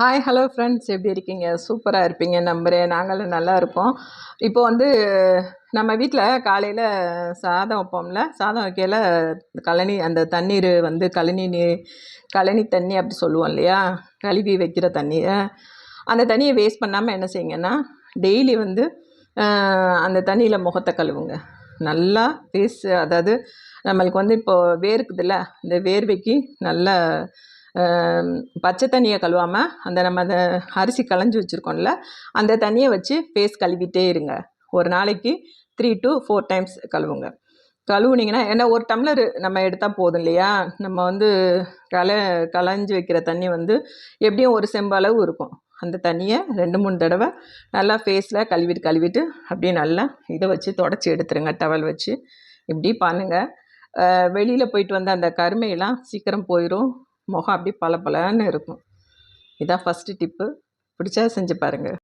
Hi hello friends எப்படி இருக்கீங்க? சூப்பராக இருப்பீங்க. நம்புகிறேன் நாங்களும் நல்லா இருப்போம். இப்போ வந்து நம்ம வீட்டில் காலையில் சாதம் வைப்போம்ல. சாதம் வைக்கையில் கழனி அந்த தண்ணீர் வந்து கழனி நீர் கழனி தண்ணி அப்படி சொல்லுவோம் இல்லையா? கழுவி வைக்கிற தண்ணியை. அந்த தண்ணியை வேஸ்ட் பண்ணாமல் என்ன செய்யுங்கன்னா டெய்லி வந்து அந்த தண்ணியில் முகத்தை கழுவுங்க. நல்லா ஃபேஸ் அதாவது நம்மளுக்கு வந்து இப்போது வேர்க்குதுல்ல இந்த வேர்வைக்கு நல்லா பச்சை தண்ணியை கழுவாமல் அந்த நம்ம அந்த அரிசி களைஞ்சி வச்சுருக்கோம்ல அந்த தண்ணியை வச்சு ஃபேஸ் கழுவிட்டே இருங்க. ஒரு நாளைக்கு த்ரீ டு ஃபோர் டைம்ஸ் கழுவுங்க. கழுவுனீங்கன்னா ஏன்னா ஒரு டம்ளர் நம்ம எடுத்தால் போதும் இல்லையா? நம்ம வந்து கலை களைஞ்சி வைக்கிற தண்ணி வந்து எப்படியும் ஒரு செம்பளவு இருக்கும். அந்த தண்ணியை ரெண்டு மூணு தடவை நல்லா ஃபேஸில் கழுவிட்டு கழுவிட்டு அப்படியே நல்லா இதை வச்சு தொடச்சி எடுத்துருங்க. டவல் வச்சு. இப்படி பண்ணுங்கள் வெளியில் போயிட்டு வந்த அந்த கருமையெல்லாம் சீக்கிரம் போயிடும் முகம் அப்படி பளபளன்னு இருக்கும். இதான் ஃபஸ்ட்டு டிப்பு பிடிச்சா செஞ்சு பாருங்கள்